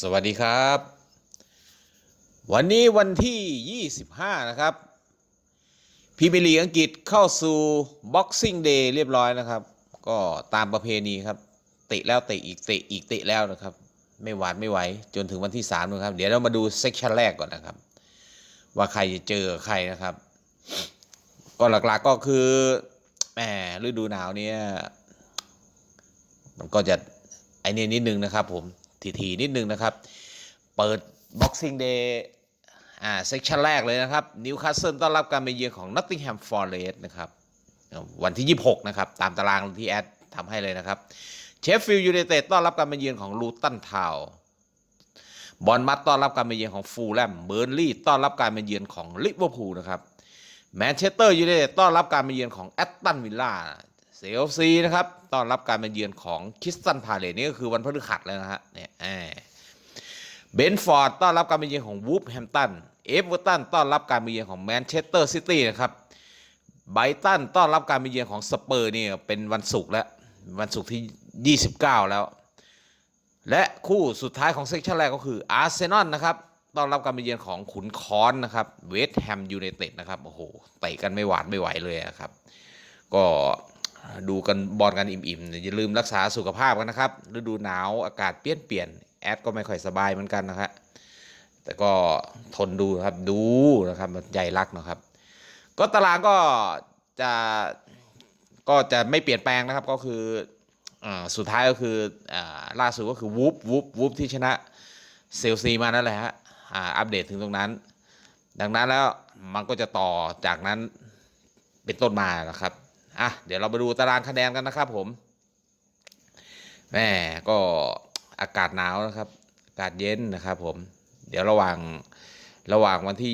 สวัสดีครับ วันนี้วันที่ 25 นะครับพรีเมียร์ลีกอังกฤษเข้าสู่ Boxing Day เรียบร้อยนะครับ ก็ตามประเพณีครับเตะแล้วเตะอีกเตะอีกเตะแล้วนะครับ ไม่หวาดไม่ไหว จนถึงวันที่3นะครับ เดี๋ยวเรามาดูเซกชันแรกก่อนนะครับ ว่าใครจะเจอใครนะครับ ก็หลักๆก็คือแหมฤดูหนาวเนี่ยมันก็จะไอเนี่ยนิดนึงนะครับผม ทีนิดนึงนะครับ เปิด Boxing Day อ่าเซกชันแรกเลยนะครับนิวคาสเซิลต้อนรับการไปเยือนของ Nottingham Forest นะครับวันที่ 26 นะครับ ตามตารางที่แอดทำให้เลยนะครับเชฟฟิลด์ยูไนเต็ดต้อนรับการไปเยือนของลูตันทาวบอลมัดต้อนรับการไปเยือนของฟูลแลมเบอร์ลี่ต้อนรับการไปเยือนของลิเวอร์พูลนะครับแมนเชสเตอร์ยูไนเต็ดต้อนรับการไปเยือนของแอตตันวิลล่าเซลซีนะครับต้อนรับการไปเยือนของคิสตันพาเลตนี่ก็คือวันพฤหัสแล้วนะฮะ เนี่ยแหมเบนฟอร์ดต้อนรับการมาเยือนของวูฟแฮมตัน เอฟเวอร์ตันต้อนรับการมาเยือนของแมนเชสเตอร์ซิตี้นะครับ ไบรตันต้อนรับการมาเยือนของสเปอร์นี่เป็นวันศุกร์แล้ววันศุกร์ที่ 29 แล้ว และคู่สุดท้ายของเซกชันแรกก็คืออาร์เซนอลนะครับต้อนรับการมาเยือนของขุนค้อนนะครับเวสต์แฮมยูไนเต็ดนะครับโอ้โหเตะกันไม่หวาดไม่ไหวเลยนะครับ ก็ ดูกันบอลกันอิ่มๆอย่าลืมรักษาสุขภาพกันนะครับฤดูหนาวอากาศเปลี่ยนเปลี่ยนแอดก็ไม่ค่อยสบายเหมือนกันนะครับแต่ก็ทนดูครับดูนะครับมันใหญ่รักนะครับ ก็ตารางก็จะก็จะไม่เปลี่ยนแปลงนะครับก็คืออสุดท้ายก็คืออล่าสุดก็คือวูฟวูฟวูฟที่ชนะเซลซีมานั่นแหละฮะอัปเดตถึงตรงนั้น ดังนั้นแล้วมันก็จะต่อจากนั้นเป็นต้นมานะครับ อะเดี๋ยวเรามาดูตารางคะแนนกันนะครับผมแม่ก็อากาศหนาวนะครับ อากาศเย็นนะครับผมเดี๋ยวระหว่างระหว่างวันที่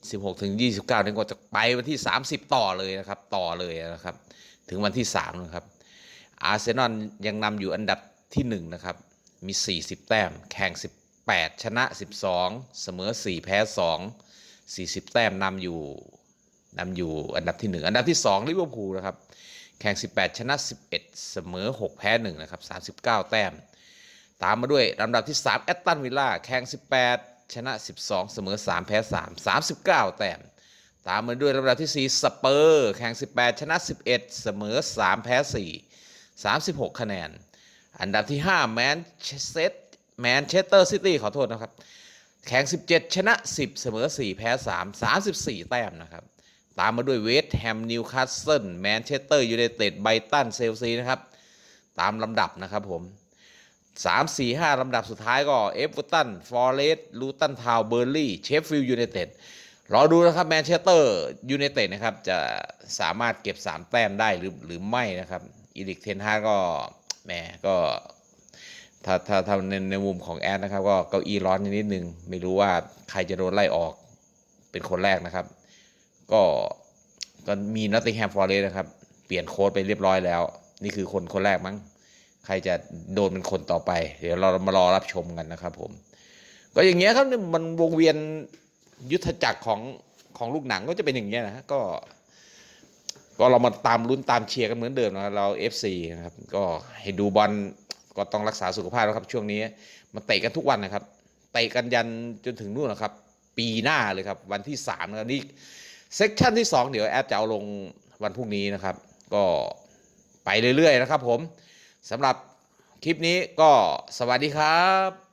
26 ถึง 29นี่ก็จะไปวันที่ 30 ต่อเลยนะครับ ต่อเลยนะครับ ถึงวันที่ 3 นะครับ อาร์เซนอลยังนำอยู่อันดับที่ 1 นะครับ มี 40 แต้ม แข่ง 18 ชนะ 12 เสมอ 4 แพ้ 2 40 แต้มนำอยู่ นำอยู่อันดับที่ 1 อันดับที่2ลิเวอร์พูลนะครับ แข่ง 18 ชนะ 11 เสมอ 6 แพ้ 1 นะครับ 39 แต้ม ตามมาด้วยลำดับที่ 3 แอตตันวิลล่า แข่ง 18 ชนะ 12 เสมอ 3 แพ้ 3 39 แต้ม ตามมาด้วยลำดับที่ 4 สเปอร์ แข่ง 18 ชนะ 11 เสมอ 3 แพ้ 4 36 คะแนน อันดับที่ 5 แมนเชสเตอร์แมนเชสเตอร์ซิตี้ขอโทษนะครับ แข่ง 17 ชนะ 10 เสมอ 4 แพ้ 3 34 แต้มนะครับ ตามมาด้วยเวสต์แฮมนิวคาสเซิลแมนเชสเตอร์ยูไนเต็ดไบรตันเซลซีนะครับ ตามลำดับนะครับผม3 4 5ลำดับสุดท้ายก็เอฟเวอร์ตันฟอร์เรสต์ลูตันทาวเบอร์ลี่เชฟฟิลด์ยูไนเต็ดรอดูนะครับแมนเชสเตอร์ยูไนเต็ดนะครับ จะสามารถเก็บ 3 แต้มได้หรือหรือไม่นะครับอีริกเทนฮาก็แหมก็ถ้าถ้าถ้าในในมุมของแอดนะครับ ก็เก้าอี้ร้อนนิดนึง ไม่รู้ว่าใครจะโดนไล่ออกเป็นคนแรกนะครับ ก็ก็มีนอตติงแฮมฟอร์เรสนะครับ เปลี่ยนโค้ดไปเรียบร้อยแล้ว นี่คือคนคนแรกมั้ง ใครจะโดนเป็นคนต่อไป เดี๋ยวเรามารอรับชมกันนะครับผม ก็อย่างเงี้ยครับมันวงเวียนยุทธจักรของของลูกหนังก็จะเป็นอย่างเงี้ยนะฮะก็ก็เรามาตามลุ้นตามเชียร์กันเหมือนเดิมนะครับเรา FC นะครับ ก็ให้ดูบอลก็ต้องรักษาสุขภาพนะครับ ช่วงนี้มันเตะกันทุกวันนะครับเตะกันยันจนถึงนู่นนะครับ ปีหน้าเลยครับ วันที่สามนะครับนี่ เซกชันที่สองเดี๋ยวแอดจะเอาลงวันพรุ่งนี้นะครับ ก็ไปเรื่อยๆนะครับผมสำหรับคลิปนี้ก็สวัสดีครับ